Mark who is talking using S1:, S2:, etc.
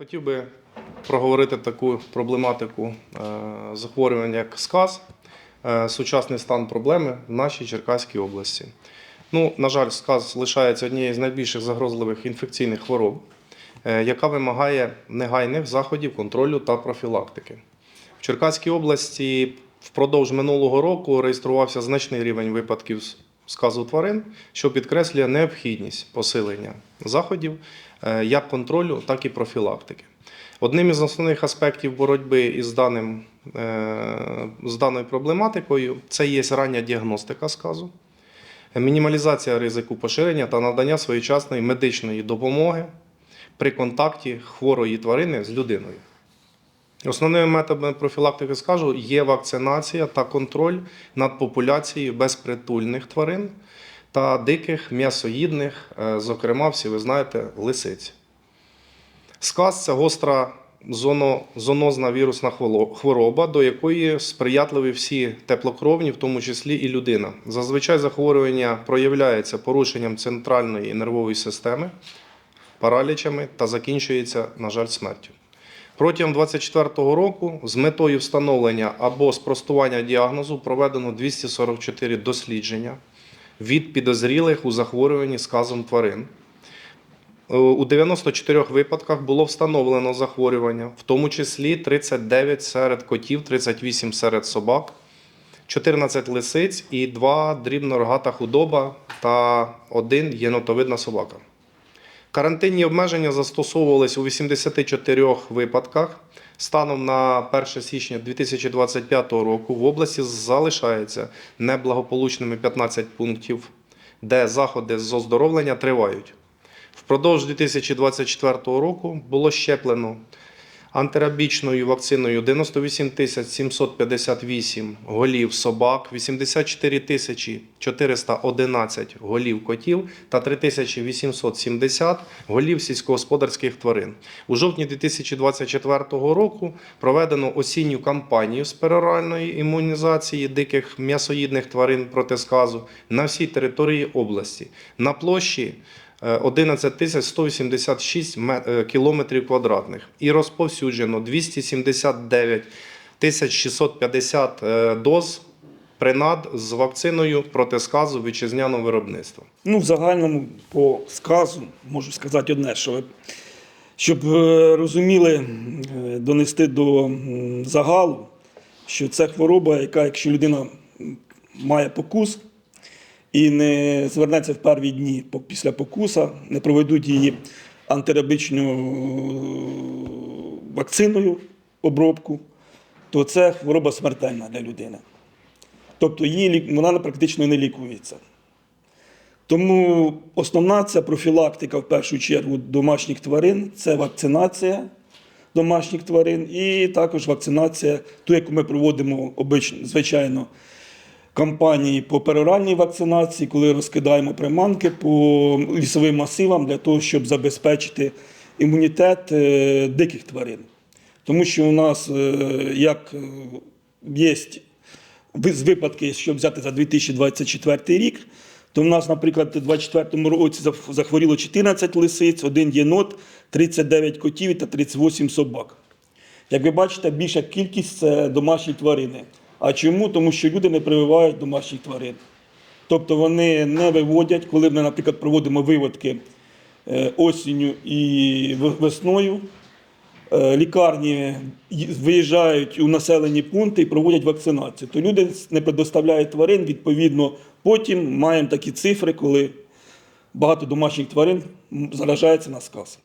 S1: Хотів би проговорити таку проблематику е, захворювань, як сказ, е, сучасний стан проблеми в нашій Черкаській області. Ну, на жаль, сказ лишається однією з найбільших загрозливих інфекційних хвороб, е, яка вимагає негайних заходів контролю та профілактики. В Черкаській області впродовж минулого року реєструвався значний рівень випадків сказу тварин, що підкреслює необхідність посилення заходів е, як контролю, так і профілактики. Одним із основних аспектів боротьби із даним, е, з даною проблематикою це є рання діагностика сказу, мінімалізація ризику поширення та надання своєчасної медичної допомоги при контакті хворої тварини з людиною. Основними методами профілактики скажу є вакцинація та контроль над популяцією безпритульних тварин та диких м'ясоїдних, е, зокрема, всі ви знаєте, лисиць. Сказ це гостра зоно, зонозна вірусна хвороба, до якої сприятливі всі теплокровні, в тому числі і людина. Зазвичай захворювання проявляється порушенням центральної нервової системи, паралічами та закінчується, на жаль, смертю. Протягом 2024 року з метою встановлення або спростування діагнозу проведено 244 дослідження від підозрілих у захворюванні сказом тварин. Е, У 94 випадках було встановлено захворювання, в тому числі 39 серед котів, 38 серед собак, 14 лисиць і 2 дрібнорогата худоба та 1 єнотовидна собака. Карантинні обмеження застосовувались у 84 випадках. Станом на 1 січня 2025 року в області залишається неблагополучними 15 пунктів, де заходи з оздоровлення тривають. Впродовж 2024 року було щеплено антирабічною вакциною 98 тисяч 758 голів собак, 84 тисячі 411 голів котів та 3870 голів сільськогосподарських тварин. У жовтні 2024 року проведено осінню кампанію з пероральної імунізації диких м'ясоїдних тварин проти сказу на всій території області на площі 11 тисяч 186 ме- е, кілометрів квадратних і розповсюджено 279 тисяч 650 е, доз принад з вакциною проти сказу вітчизняного виробництва.
S2: Ну, в загальному по сказу можу сказати одне, що щоб е, розуміли, е, донести до загалу, що це хвороба, яка, якщо людина має покус і не звернеться в перві дні після покуса, не проведуть її антирабічну е, вакциною обробку, то це хвороба смертельна для людини. Тобто її, вона практично не лікується. Тому основна це профілактика в першу чергу домашніх тварин, це вакцинація домашніх тварин і також вакцинація, ту, яку ми проводимо обично, звичайно, кампанії по пероральній вакцинації, коли розкидаємо приманки по лісовим масивам для того, щоб забезпечити імунітет е, диких тварин. Тому що у нас е, як е, є з випадки, щоб взяти за 2024 рік, то в нас, наприклад, у 2024 році захворіло 14 лисиць, один єнот, 39 котів та 38 собак. Як ви бачите, більша кількість це домашні тварини. А чому? Тому що люди не прививають домашніх тварин. Тобто вони не виводять, коли ми, наприклад, проводимо виводки е, осінню і весною. Е, Лікарні виїжджають у населені пункти і проводять вакцинацію. То люди не предоставляють тварин, відповідно, потім маємо такі цифри, коли багато домашніх тварин заражається на сказ.